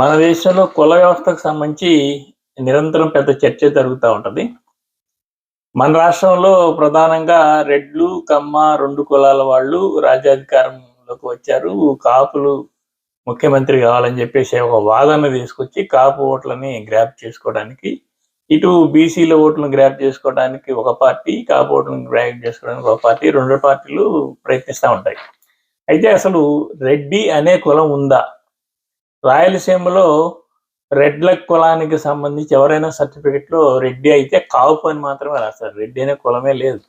మన దేశంలో కుల వ్యవస్థకు సంబంధించి నిరంతరం పెద్ద చర్చ జరుగుతూ ఉంటది. మన రాష్ట్రంలో ప్రధానంగా రెడ్లు కమ్మ రెండు కులాల వాళ్ళు రాజ్యాధికారంలోకి వచ్చారు. కాపులు ముఖ్యమంత్రి కావాలని చెప్పేసి ఒక వాదన తీసుకొచ్చి కాపు ఓట్లని గ్రాప్ చేసుకోవడానికి ఇటు బీసీల ఓట్లను గ్రాప్ చేసుకోవడానికి ఒక పార్టీ కాపు ఓట్లను గ్రాప్ చేసుకోవడానికి ఒక పార్టీ రెండు పార్టీలు ప్రయత్నిస్తూ ఉంటాయి. అయితే అసలు రెడ్డి అనే కులం ఉందా? రాయలసీమలో రెడ్ల కులానికి సంబంధించి ఎవరైనా సర్టిఫికెట్లో రెడ్డి అయితే కాపు అని మాత్రమే రాస్తారు. రెడ్డి అనే కులమే లేదు.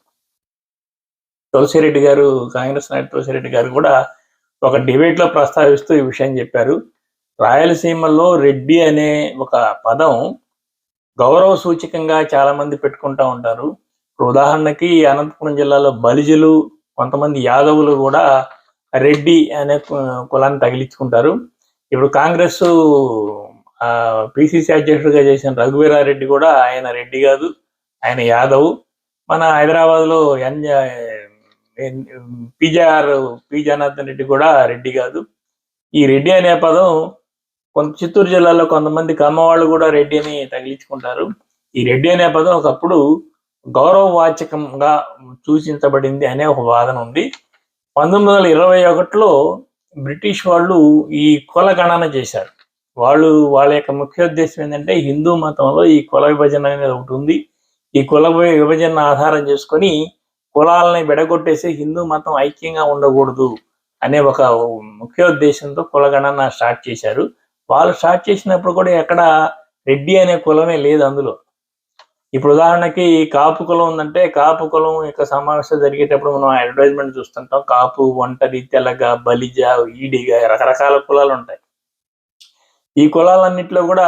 తులసిరెడ్డి గారు కాంగ్రెస్ నాయకుడు తులసిరెడ్డి గారు కూడా ఒక డిబేట్లో ప్రస్తావిస్తూ ఈ విషయం చెప్పారు. రాయలసీమలో రెడ్డి అనే ఒక పదం గౌరవ సూచకంగా చాలా మంది పెట్టుకుంటా ఉంటారు. ఉదాహరణకి అనంతపురం జిల్లాలో బలిజలు కొంతమంది యాదవులు కూడా రెడ్డి అనే కులాన్ని తగిలించుకుంటారు. ఇప్పుడు కాంగ్రెస్ పిసిసి అధ్యక్షుడిగా చేసిన రఘువీరారెడ్డి కూడా ఆయన రెడ్డి కాదు ఆయన యాదవ్. మన హైదరాబాద్లో ఎన్ పిజార్ పి జనార్దన్ రెడ్డి కూడా రెడ్డి కాదు. ఈ రెడ్డి అనే పదం కొంత చిత్తూరు జిల్లాలో కొంతమంది కమ్మవాళ్ళు కూడా రెడ్డి అని తగిలించుకుంటారు. ఈ రెడ్డి అనే పదం ఒకప్పుడు గౌరవవాచకంగా సూచించబడింది అనే ఒక వాదన ఉంది. పంతొమ్మిది వందల ఇరవై ఒకటిలో బ్రిటిష్ వాళ్ళు ఈ కుల గణన చేశారు. వాళ్ళు వాళ్ళ యొక్క ముఖ్య ఉద్దేశం ఏంటంటే హిందూ మతంలో ఈ కుల విభజన అనేది ఒకటి ఉంది. ఈ కుల విభజన ఆధారం చేసుకొని కులాలని విడగొట్టేసి హిందూ మతం ఐక్యంగా ఉండకూడదు అనే ఒక ముఖ్య ఉద్దేశంతో కుల గణన స్టార్ట్ చేశారు. వాళ్ళు స్టార్ట్ చేసినప్పుడు కూడా ఎక్కడ రెడ్డి అనే కులమే లేదు అందులో. ఇప్పుడు ఉదాహరణకి కాపు కులం ఉందంటే కాపు కులం యొక్క సమావేశ జరిగేటప్పుడు మనం అడ్వర్టైజ్మెంట్ చూస్తుంటాం. కాపు ఒంటరి తెలగ బలిజ ఈడిగా రకరకాల కులాలు ఉంటాయి. ఈ కులాలన్నింటిలో కూడా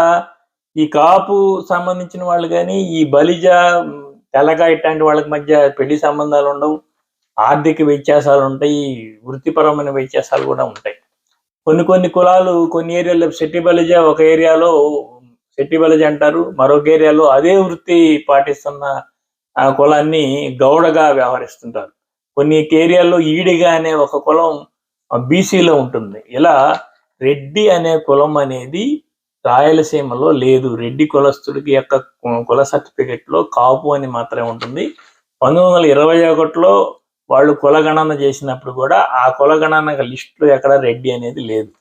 ఈ కాపు సంబంధించిన వాళ్ళు కానీ ఈ బలిజ తెలగ ఇట్లాంటి వాళ్ళకి మధ్య పెళ్ళి సంబంధాలు ఉండవు. ఆర్థిక వ్యత్యాసాలు ఉంటాయి. వృత్తిపరమైన వ్యత్యాసాలు కూడా ఉంటాయి. కొన్ని కొన్ని కులాలు కొన్ని ఏరియాలో సెట్టి బలిజ ఒక ఏరియాలో శెట్టిబలజ అంటారు. మరొక ఏరియాలో అదే వృత్తి పాటిస్తున్న ఆ కులాన్ని గౌడగా వ్యవహరిస్తుంటారు. కొన్ని ఏరియాల్లో ఈడిగా అనే ఒక కులం బీసీలో ఉంటుంది. ఇలా రెడ్డి అనే కులం అనేది రాయలసీమలో లేదు. రెడ్డి కులస్తుడికి యొక్క కుల సర్టిఫికెట్లో కాపు అని మాత్రమే ఉంటుంది. పంతొమ్మిది వందల ఇరవై ఒకటిలో వాళ్ళు కులగణన చేసినప్పుడు కూడా ఆ కులగణన లిస్టులో ఎక్కడ రెడ్డి అనేది లేదు.